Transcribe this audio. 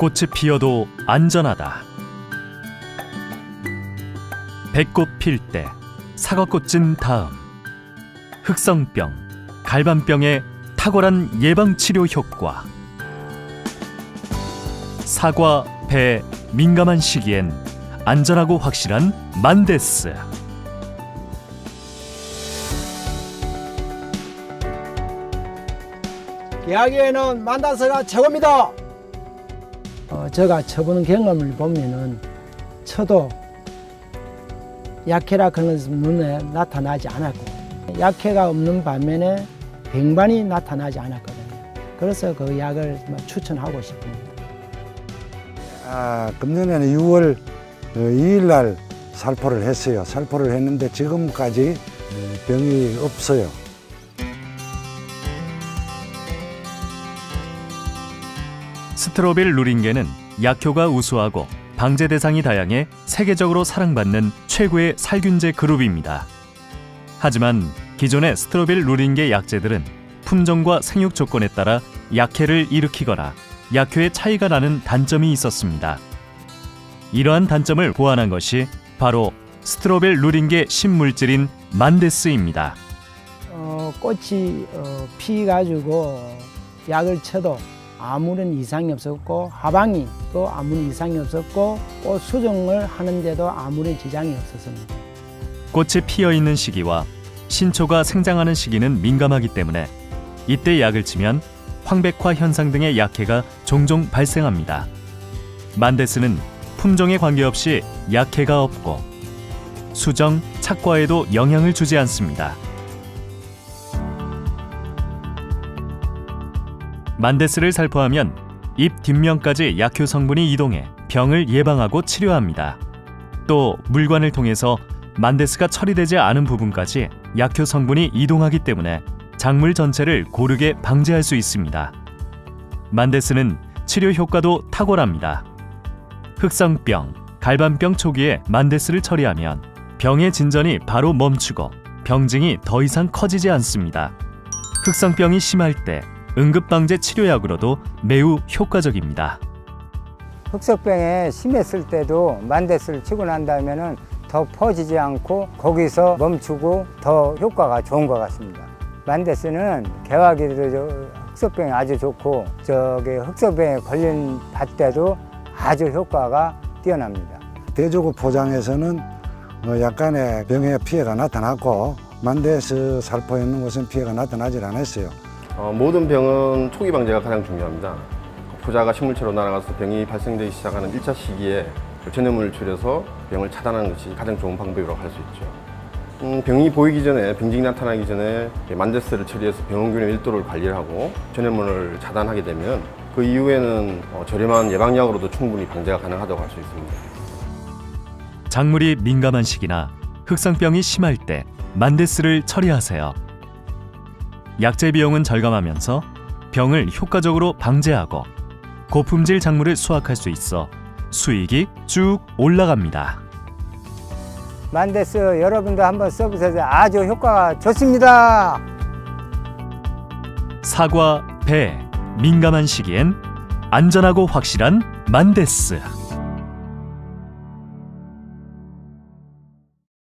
꽃이 피어도 안전하다. 배꽃 필 때 사과꽃 진 다음 흑성병, 갈반병의 탁월한 예방 치료 효과. 사과, 배 민감한 시기엔 안전하고 확실한 만데스. 계약에는 만다스가 최고입니다. 어, 제가 쳐보는 경험을 보면은 쳐도 약해라 그런 눈에 나타나지 않았고 약해가 없는 반면에 병반이 나타나지 않았거든요. 그래서 그 약을 뭐 추천하고 싶습니다. 아, 금년에는 6월 2일 날 살포를 했어요. 살포를 했는데 지금까지 어, 병이 없어요. 스트로빌 루링게는 약효가 우수하고 방제 대상이 다양해 세계적으로 사랑받는 최고의 살균제 그룹입니다. 하지만 기존의 스트로빌 루링게 약제들은 품종과 생육 조건에 따라 약해를 일으키거나 약효의 차이가 나는 단점이 있었습니다. 이러한 단점을 보완한 것이 바로 스트로빌 루링게 신물질인 만데스입니다. 어, 꽃이 어, 피가지고 약을 쳐도 아무런 이상이 없었고 하방이 또 아무런 이상이 없었고 꽃 수정을 하는데도 아무런 지장이 없었습니다. 꽃이 피어 있는 시기와 신초가 생장하는 시기는 민감하기 때문에 이때 약을 치면 황백화 현상 등의 약해가 종종 발생합니다. 만데스는 품종에 관계없이 약해가 없고 수정, 착과에도 영향을 주지 않습니다. 만데스를 살포하면 잎 뒷면까지 약효 성분이 이동해 병을 예방하고 치료합니다. 또 물관을 통해서 만데스가 처리되지 않은 부분까지 약효 성분이 이동하기 때문에 작물 전체를 고르게 방제할 수 있습니다. 만데스는 치료 효과도 탁월합니다. 흑성병, 갈반병 초기에 만데스를 처리하면 병의 진전이 바로 멈추고 병증이 더 이상 커지지 않습니다. 흑성병이 심할 때 응급방제 치료약으로도 매우 효과적입니다. 흑석병에 심했을 때도 만데스를 치고 난 다음에는 더 퍼지지 않고 거기서 멈추고 더 효과가 좋은 것 같습니다. 만데스는 개화기도 저 흑석병에 아주 좋고 저기 흑석병에 걸린 밭 때도 아주 효과가 뛰어납니다. 대조구 포장에서는 어, 약간의 병의 피해가 나타났고 만데스 살포에 있는 곳은 피해가 나타나질 않았어요. 어, 모든 병은 초기 방제가 가장 중요합니다. 포자가 식물체로 날아가서 병이 발생되기 시작하는 1차 시기에 전염을 줄여서 병을 차단하는 것이 가장 좋은 방법이라고 할 수 있죠. 음, 병이 보이기 전에, 병증이 나타나기 전에 만데스를 처리해서 병원균의 밀도를 관리를 하고 전염을 차단하게 되면 그 이후에는 어, 저렴한 예방약으로도 충분히 방제가 가능하다고 할 수 있습니다. 작물이 민감한 시기나 흑상병이 심할 때 만데스를 처리하세요. 약재 비용은 절감하면서 병을 효과적으로 방제하고 고품질 작물을 수확할 수 있어 수익이 쭉 올라갑니다. 만데스 여러분도 한번 써보세요. 아주 효과가 좋습니다. 사과, 배, 민감한 시기엔 안전하고 확실한 만데스.